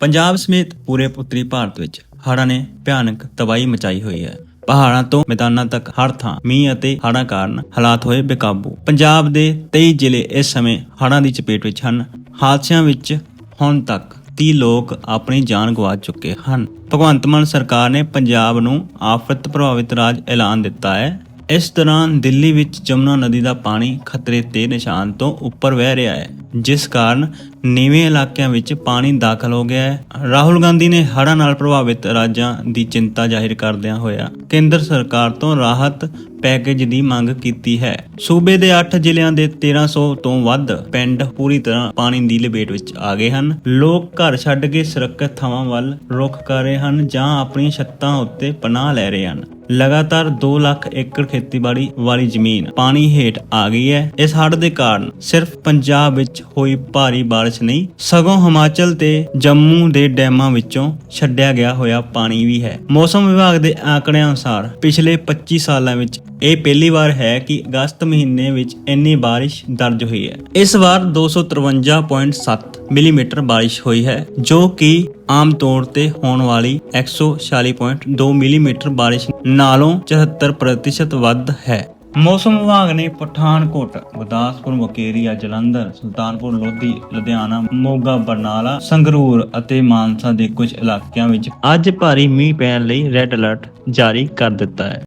ਪੰਜਾਬ ਸਮੇਤ ਪੂਰੇ ਉੱਤਰੀ ਭਾਰਤ ਵਿੱਚ ਹੜ੍ਹਾਂ ਨੇ ਭਿਆਨਕ ਤਬਾਹੀ ਮਚਾਈ ਹੋਈ ਹੈ। ਪਹਾੜਾਂ ਤੋਂ ਮੈਦਾਨਾਂ ਤੱਕ ਹਰ ਥਾਂ, ਮੀਂਹ ਅਤੇ ਹੜ੍ਹਾਂ ਕਾਰਨ ਹਾਲਾਤ ਹੋਏ ਬੇਕਾਬੂ। ਪੰਜਾਬ ਦੇ 23 ਜ਼ਿਲ੍ਹੇ ਇਸ ਸਮੇਂ ਹੜ੍ਹਾਂ ਦੀ ਚਪੇਟ ਵਿੱਚ ਹਨ। ਹਾਦਸਿਆਂ ਵਿੱਚ ਹੁਣ ਤੱਕ 30 ਲੋਕ ਆਪਣੀ ਜਾਨ ਗਵਾ ਚੁੱਕੇ ਹਨ। ਭਗਵੰਤ ਮਾਨ ਸਰਕਾਰ ਨੇ ਪੰਜਾਬ ਨੂੰ ਆਫਤ ਪ੍ਰਭਾਵਿਤ ਰਾਜ ਐਲਾਨ ਦਿੱਤਾ ਹੈ। ਇਸ ਦੌਰਾਨ ਦਿੱਲੀ ਵਿੱਚ ਜਮਨਾ ਨਦੀ ਦਾ ਪਾਣੀ ਖਤਰੇ ਤੇ ਨਿਸ਼ਾਨ ਤੋਂ ਉੱਪਰ ਵਹਿ ਰਿਹਾ ਹੈ, ਜਿਸ ਕਾਰਨ ਨੀਵੇਂ ਇਲਾਕਿਆਂ ਵਿੱਚ ਪਾਣੀ ਦਾਖਲ ਹੋ ਗਿਆ ਹੈ। ਰਾਹੁਲ ਗਾਂਧੀ ਨੇ ਹੜ੍ਹਾਂ ਨਾਲ ਪ੍ਰਭਾਵਿਤ ਰਾਜਾਂ ਦੀ ਚਿੰਤਾ ਜ਼ਾਹਿਰ ਕਰਦਿਆਂ ਹੋਇਆ ਕੇਂਦਰ ਸਰਕਾਰ ਤੋਂ ਰਾਹਤ ਪੈਕੇਜ ਦੀ ਮੰਗ ਕੀਤੀ ਹੈ। ਸੂਬੇ ਦੇ 8 ਜ਼ਿਲ੍ਹਿਆਂ ਦੇ 1300 ਤੋਂ ਵੱਧ ਪਿੰਡ ਪੂਰੀ ਤਰ੍ਹਾਂ ਪਾਣੀ ਦੀ ਲਪੇਟ ਵਿੱਚ ਆ ਗਏ ਹਨ। ਲੋਕ ਘਰ ਛੱਡ ਕੇ ਸੁਰੱਖਿਅਤ ਥਾਵਾਂ ਵੱਲ ਰੁਖ ਕਰ ਰਹੇ ਹਨ ਜਾਂ ਆਪਣੀ ਛੱਤਾਂ ਉੱਤੇ ਪਨਾਹ ਲੈ ਰਹੇ ਹਨ। ਲਗਾਤਾਰ 2 ਲੱਖ ਏਕੜ ਖੇਤੀਬਾੜੀ ਵਾਲੀ ਜ਼ਮੀਨ ਪਾਣੀ ਹੇਠ ਆ ਗਈ ਹੈ। ਇਸ ਹੜ੍ਹ ਦੇ ਕਾਰਨ ਸਿਰਫ ਪੰਜਾਬ ਵਿੱਚ ਹੋਈ ਭਾਰੀ ਬਾਰਿਸ਼ ਨਹੀਂ, ਸਗੋਂ ਹਿਮਾਚਲ ਤੇ ਜੰਮੂ ਦੇ ਡੈਮਾਂ ਵਿੱਚੋਂ ਛੱਡਿਆ ਗਿਆ ਹੋਇਆ ਪਾਣੀ ਵੀ ਹੈ। ਮੌਸਮ ਵਿਭਾਗ ਦੇ ਆંકੜਿਆਂ ਅਨੁਸਾਰ ਪਿਛਲੇ 25 ਸਾਲਾਂ ਵਿੱਚ ਇਹ ਪਹਿਲੀ ਵਾਰ ਹੈ ਕਿ ਅਗਸਤ ਮਹੀਨੇ ਵਿੱਚ ਇੰਨੀ ਬਾਰਿਸ਼ ਦਰਜ ਹੋਈ ਹੈ। ਇਸ ਵਾਰ 253.7 ਮਿਲੀਮੀਟਰ ਬਾਰਿਸ਼ ਹੋਈ ਹੈ, ਜੋ ਕਿ ਆਮ ਤੌਰ ਤੇ ਹੋਣ ਵਾਲੀ 146.2 ਮਿਲੀਮੀਟਰ ਬਾਰਿਸ਼ ਨਾਲੋਂ 74% ਵੱਧ ਹੈ। ਮੌਸਮ ਵਿਭਾਗ ਨੇ ਪਠਾਨਕੋਟ, ਗੁਰਦਾਸਪੁਰ ਮੁਕੇਰੀਆ ਜਲੰਧਰ, ਸੁਲਤਾਨਪੁਰ, ਲੋਧੀ, ਲੁਧਿਆਣਾ, ਮੋਗਾ, ਬਰਨਾਲਾ, ਸੰਗਰੂਰ ਅਤੇ ਮਾਨਸਾ ਦੇ ਕੁਝ ਇਲਾਕਿਆਂ ਵਿੱਚ ਅੱਜ ਭਾਰੀ ਮੀਂਹ ਪੈਣ ਲਈ ਰੈੱਡ ਅਲਰਟ ਜਾਰੀ ਕਰ ਦਿੱਤਾ ਹੈ।